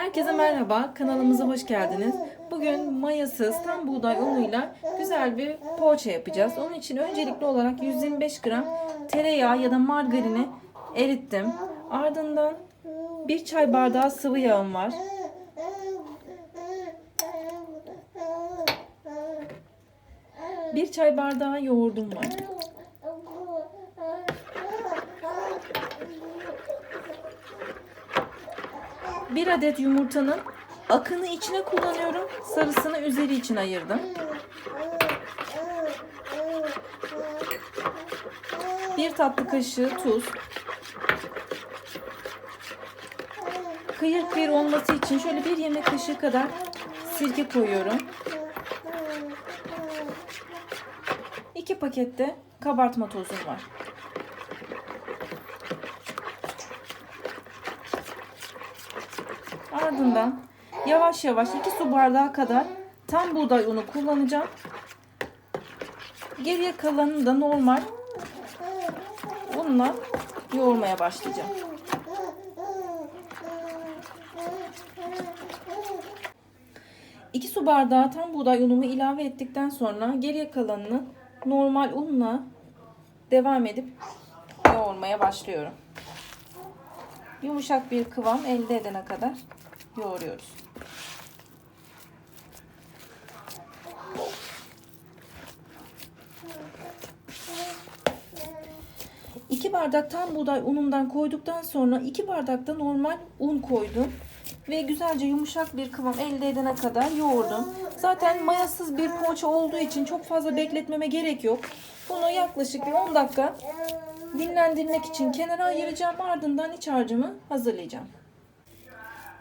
Herkese merhaba, kanalımıza hoş geldiniz. Bugün mayasız tam buğday unuyla güzel bir poğaça yapacağız. Onun için öncelikli olarak 125 gram tereyağı ya da margarini erittim. Ardından bir çay bardağı sıvı yağım var. Bir çay bardağı yoğurdum var. Bir adet yumurtanın akını içine kullanıyorum. Sarısını üzeri için ayırdım. Bir tatlı kaşığı tuz. Kıyır kıyır olması için şöyle bir yemek kaşığı kadar sirke koyuyorum. İki pakette kabartma tozum var. Ardından yavaş yavaş 2 su bardağı kadar tam buğday unu kullanacağım. Geriye kalanını da normal unla yoğurmaya başlayacağım. İki su bardağı tam buğday unumu ilave ettikten sonra geriye kalanını normal unla devam edip yoğurmaya başlıyorum. Yumuşak bir kıvam elde edene kadar yoğuruyoruz. İki bardak tam buğday unundan koyduktan sonra iki bardak da normal un koydum. Ve güzelce yumuşak bir kıvam elde edene kadar yoğurdum. Zaten mayasız bir poğaça olduğu için çok fazla bekletmeme gerek yok. Bunu yaklaşık bir 10 dakika dinlendirmek için kenara ayıracağım. Ardından iç harcımı hazırlayacağım.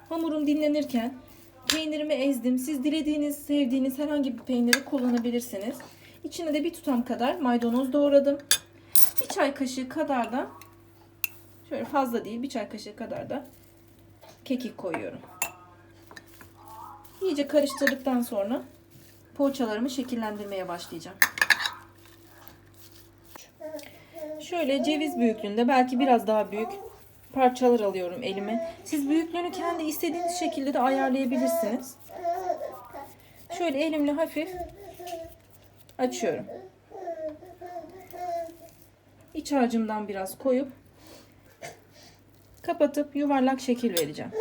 Hamurum dinlenirken peynirimi ezdim. Siz dilediğiniz, sevdiğiniz herhangi bir peyniri kullanabilirsiniz. İçine de bir tutam kadar maydanoz doğradım. Bir çay kaşığı kadar da şöyle fazla değil bir çay kaşığı kadar da kekik koyuyorum. İyice karıştırdıktan sonra poğaçalarımı şekillendirmeye başlayacağım. Şöyle ceviz büyüklüğünde belki biraz daha büyük parçalar alıyorum elime. Siz büyüklüğünü kendi istediğiniz şekilde de ayarlayabilirsiniz. Şöyle elimle hafif açıyorum. İç harcımdan biraz koyup kapatıp yuvarlak şekil vereceğim.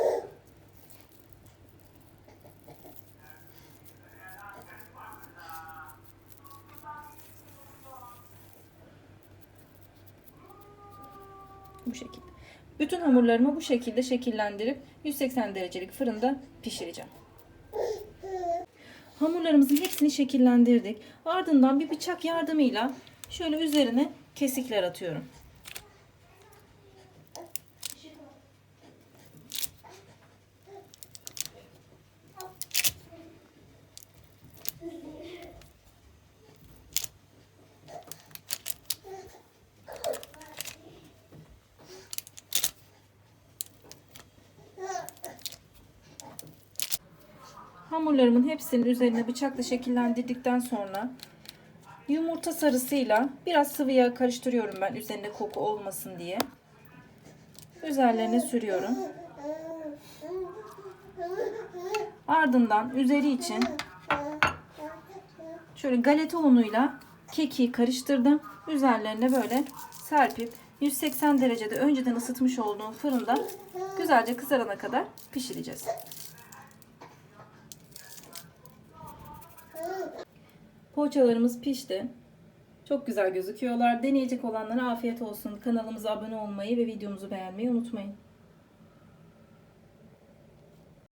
Bu şekilde. Bütün hamurlarımı bu şekilde şekillendirip 180 derecelik fırında pişireceğim. Hamurlarımızın hepsini şekillendirdik. Ardından bir bıçak yardımıyla şöyle üzerine kesikler atıyorum. Hamurlarımın hepsinin üzerine bıçakla şekillendirdikten sonra yumurta sarısıyla biraz sıvı yağ karıştırıyorum ben üzerinde koku olmasın diye. Üzerlerine sürüyorum. Ardından üzeri için şöyle galeta unuyla keki karıştırdım. Üzerlerine böyle serpip 180 derecede önceden ısıtmış olduğum fırında güzelce kızarana kadar pişireceğiz. Poğaçalarımız pişti. Çok güzel gözüküyorlar. Deneyecek olanlara afiyet olsun. Kanalımıza abone olmayı ve videomuzu beğenmeyi unutmayın.